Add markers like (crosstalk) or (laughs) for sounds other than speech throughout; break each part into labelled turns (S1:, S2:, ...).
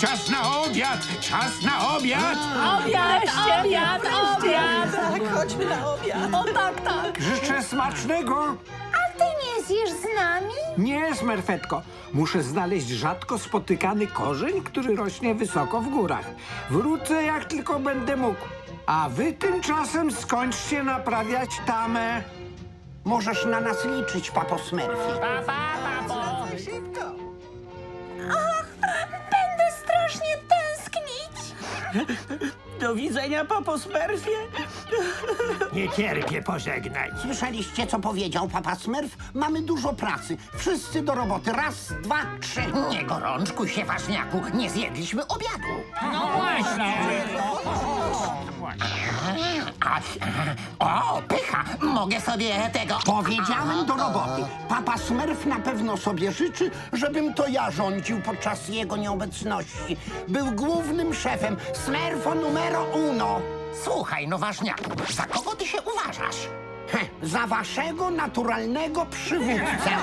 S1: czas na obiad! Czas na obiad!
S2: Obiad, obiad, obiad!
S3: Tak, chodźmy na obiad.
S2: O tak, tak!
S4: Życzę smacznego.
S5: A ty nie zjesz z nami?
S4: Nie, smerfetko. Muszę znaleźć rzadko spotykany korzeń, który rośnie wysoko w górach. Wrócę, jak tylko będę mógł. A wy tymczasem skończcie naprawiać tamę.
S6: Możesz na nas liczyć, papo Smurfie.
S3: Szybko. Do widzenia, papo Smurfie.
S1: Nie cierpię pożegnać.
S6: Słyszeliście, co powiedział papa Smurf? Mamy dużo pracy. Wszyscy do roboty. Raz, dwa, trzy.
S7: Nie gorączkuj się, ważniaku, nie zjedliśmy obiadu.
S1: No właśnie!
S7: A, o, pycha, mogę sobie tego...
S6: Powiedziałem do roboty. Papa Smurf na pewno sobie życzy, żebym to ja rządził podczas jego nieobecności. Był głównym szefem. Smurfo numero uno.
S7: Słuchaj, no ważniaku, za kogo ty się uważasz?
S6: Heh, za waszego naturalnego przywódcę. (laughs)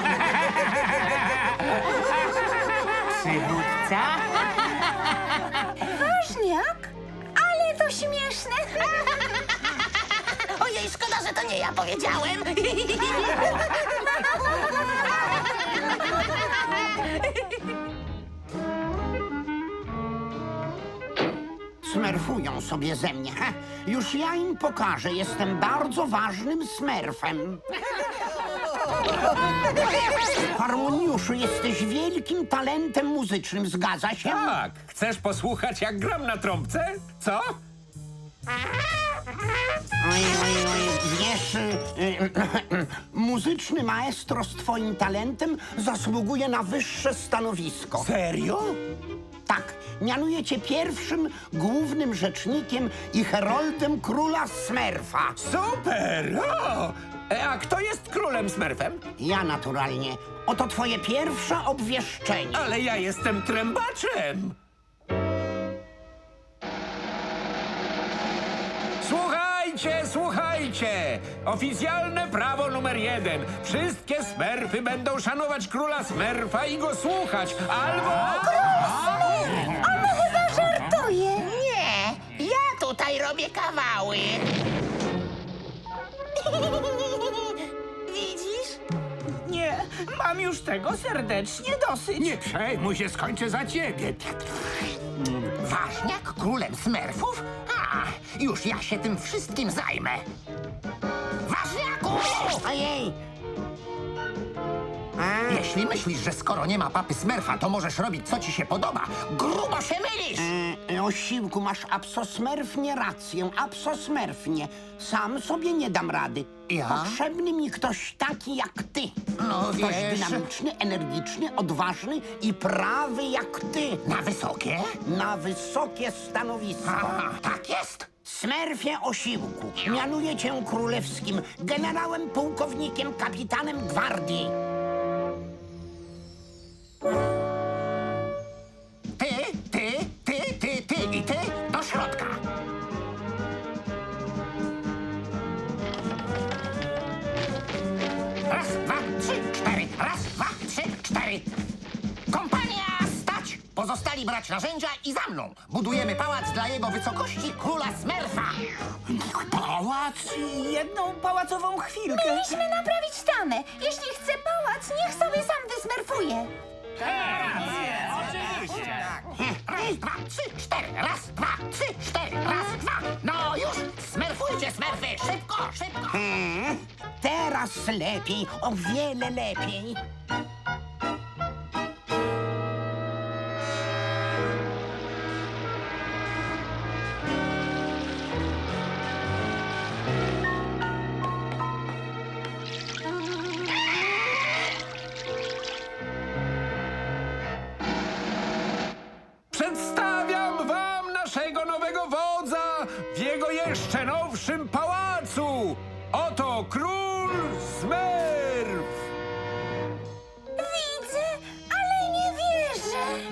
S1: Przywódca?
S5: Ważniak? Ale to śmieszne. (laughs)
S7: Ojej, szkoda, że to nie ja powiedziałem. (laughs)
S6: Smerfują sobie ze mnie. Heh, już ja im pokażę. Jestem bardzo ważnym smerfem. (laughs) Harmoniuszu, jesteś wielkim talentem muzycznym, zgadza się?
S1: Tak, chcesz posłuchać jak gram na trąbce? Co?
S6: Oj, oj, oj, wiesz, y, y, muzyczny maestro z twoim talentem zasługuje na wyższe stanowisko.
S1: Serio?
S6: Tak, mianuję cię pierwszym głównym rzecznikiem i heroldem króla Smerfa.
S1: Super! O! E, A kto jest królem Smurfem?
S6: Ja naturalnie. Oto twoje pierwsze obwieszczenie.
S1: Ale ja jestem trębaczem! Słuchajcie, słuchajcie! Oficjalne prawo numer jeden. Wszystkie smerfy będą szanować króla smerfa i go słuchać, albo...
S5: On chyba żartuje.
S7: Nie, ja tutaj robię kawały. Widzisz?
S3: Nie, mam już tego serdecznie dosyć.
S1: Nie przejmuj się, skończę za ciebie.
S7: Ważniak królem smerfów? A, już ja się tym wszystkim zajmę. Ważniaku!
S6: Ojej!
S7: Jeśli myślisz, że skoro nie ma papy smerfa, to możesz robić co ci się podoba, grubo się mylisz!
S6: E, Osiłku, masz absolsmerfnie rację, absolsmerfnie. Sam sobie nie dam rady.
S7: Ja?
S6: Potrzebny mi ktoś taki jak ty.
S7: No
S6: Ktoś
S7: wiesz...
S6: dynamiczny, energiczny, odważny i prawy jak ty.
S7: Na wysokie?
S6: Na wysokie stanowisko.
S7: Aha, tak jest!
S6: Smerfie Osiłku, mianuję cię królewskim generałem, pułkownikiem, kapitanem gwardii.
S7: Brać narzędzia i za mną. Budujemy pałac dla jego wysokości króla Smerfa.
S1: Pałac?
S3: Jedną pałacową chwilkę.
S5: Mieliśmy naprawić tamę. Jeśli chce pałac, niech sobie sam wysmerfuje.
S7: Raz, dwa, trzy, cztery. Raz, dwa, trzy, cztery. Raz, dwa. No już! Smerfujcie, smerfy! Szybko, szybko!
S6: Hmm? Teraz lepiej, o wiele lepiej.
S1: Jego jeszcze nowszym pałacu. Oto król Smerf.
S5: Widzę, ale nie wierzę.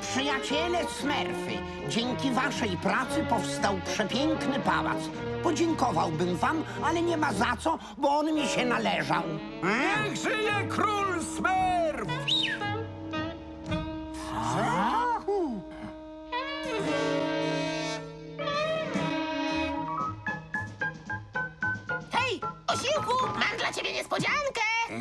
S6: Przyjaciele Smerfy, dzięki waszej pracy powstał przepiękny pałac. Podziękowałbym wam, ale nie ma za co, bo on mi się należał.
S1: Niech żyje król Smerf!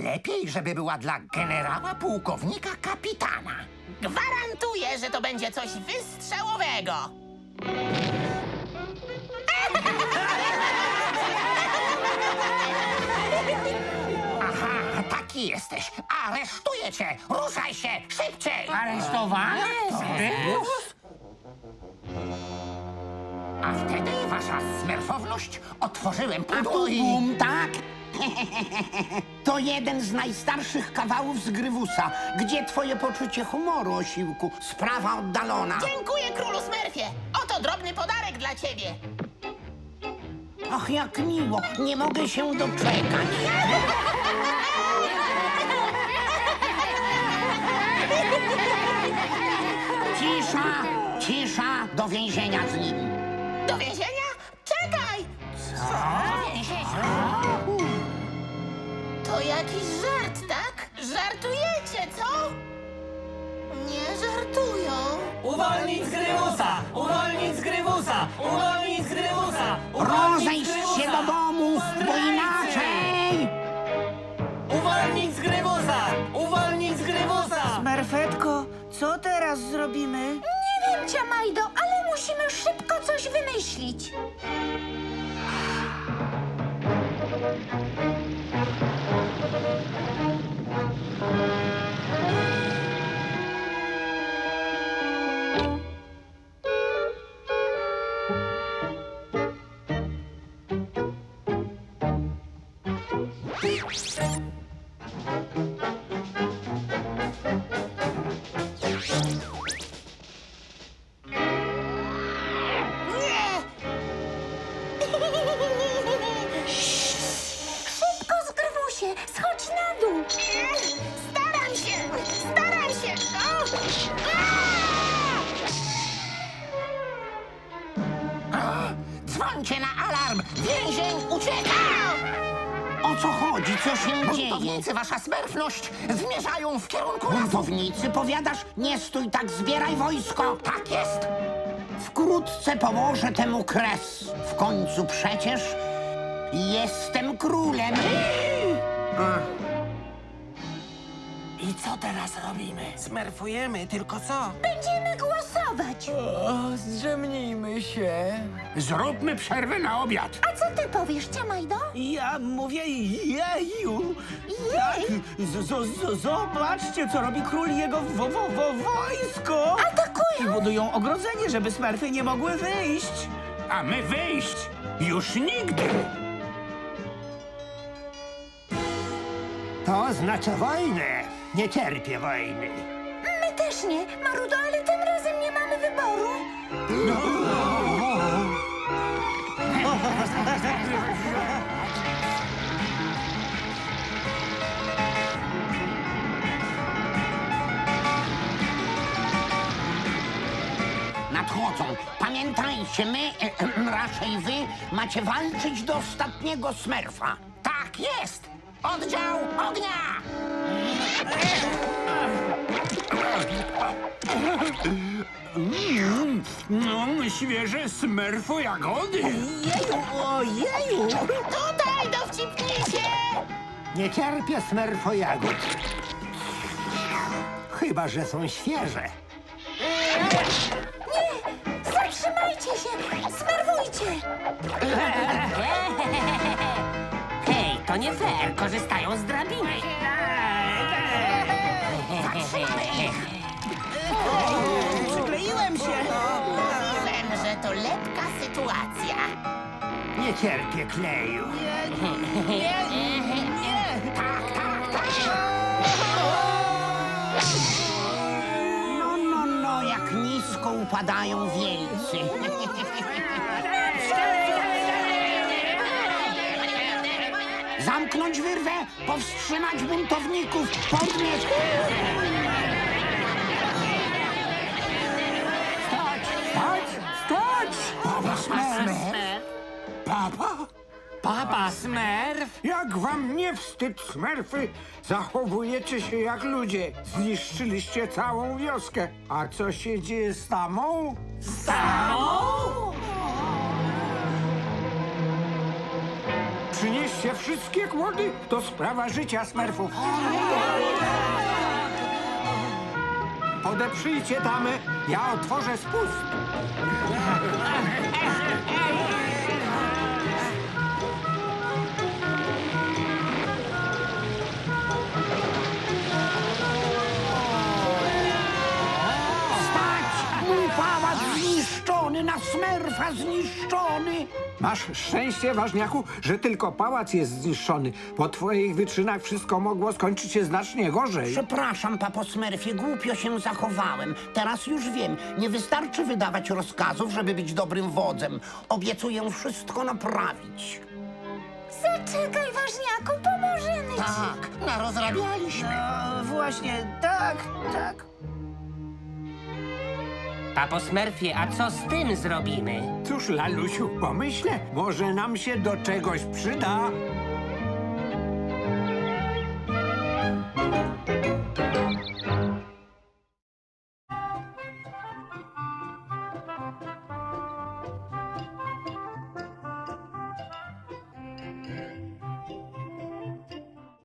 S7: Lepiej, żeby była dla generała, pułkownika, kapitana.
S8: Gwarantuję, że to będzie coś wystrzałowego.
S7: Aha, taki jesteś. Aresztuję cię. Ruszaj się, szybciej.
S3: Aresztowany?
S7: A wtedy, wasza smerfowność, otworzyłem
S6: tu
S7: i...
S6: bum, tak? To jeden z najstarszych kawałów z Grywusa. Gdzie twoje poczucie humoru, osiłku? Sprawa oddalona.
S8: Dziękuję, królu Smerfie. Oto drobny podarek dla ciebie.
S6: Ach, jak miło. Nie mogę się doczekać. Cisza, cisza, do więzienia z nim.
S8: Do więzienia? Czekaj! To jakiś żart, tak? Żartujecie, co? Nie żartują.
S2: Uwolnić z Grywusa! Uwolnić z Grywusa! Uwolnić z Grywusa!
S6: Rozejść się do domu, bo inaczej...
S2: Uwolnić z Grywusa! Uwolnić z Grywusa!
S3: Merfetko, co teraz zrobimy?
S5: Nie wiem, Ciamajdo, ale musimy szybko coś wymyślić.
S7: Thank
S6: you. Co się dzieje?
S7: Buntownicy, wasza smerfność, zmierzają w kierunku.
S6: Buntownicy, powiadasz? Nie stój tak, zbieraj wojsko.
S7: Tak jest!
S6: Wkrótce położę temu kres. W końcu przecież jestem królem.
S3: I co teraz robimy? Smerfujemy, tylko co?
S5: Będziemy głosować.
S2: O, się.
S1: Zróbmy przerwę na obiad.
S5: A co ty powiesz, Ciamajdo?
S3: Ja mówię jeju. Tak, z, z, z, zobaczcie, co robi król i jego wo, wo, wo, wojsko.
S5: Atakują.
S3: I budują ogrodzenie, żeby smerfy nie mogły wyjść.
S1: A my wyjść już nigdy.
S4: To oznacza wojnę. Nie cierpię wojny.
S5: My też nie, Marudo, ale tym razem nie mamy wyboru.
S6: Nadchodzą. Pamiętajcie, my, e, e, raczej wy, macie walczyć do ostatniego smerfa.
S7: Tak jest! Oddział ognia!
S1: No, świeże smerfo jagody.
S3: Jeju, ojeju.
S8: Tutaj, dowcipnisie!
S4: Nie cierpię smerfo jagód. Chyba, że są świeże.
S5: Zatrzymajcie się, smerwujcie.
S2: Hej, to nie fair. Korzystają z drabiny.
S3: Przykleiłem
S4: Nie cierpię kleju.
S6: No, no, no, jak nisko upadają wielcy. Zamknąć wyrwę, powstrzymać buntowników, podnieść...
S4: Papa? Papa
S2: Smerf?
S4: Jak wam nie wstyd, smerfy? Zachowujecie się jak ludzie. Zniszczyliście całą wioskę. A co się dzieje z tamą? przynieście wszystkie kłody. To sprawa życia smerfów. Podeprzyjcie tamę, ja otworzę spust.
S6: Zniszczony!
S4: Masz szczęście, ważniaku, że tylko pałac jest zniszczony. Po twoich wyczynach wszystko mogło skończyć się znacznie gorzej.
S6: Przepraszam, papo Smerfie, głupio się zachowałem. Teraz już wiem, nie wystarczy wydawać rozkazów, żeby być dobrym wodzem. Obiecuję wszystko naprawić.
S5: Zaczekaj, ważniaku, pomożemy ci.
S7: Tak, narozrabialiśmy.
S3: No, właśnie, tak, tak.
S2: Papo Smurfie, a co z tym zrobimy?
S4: Cóż, Lalusiu, pomyślę, może nam się do czegoś przyda.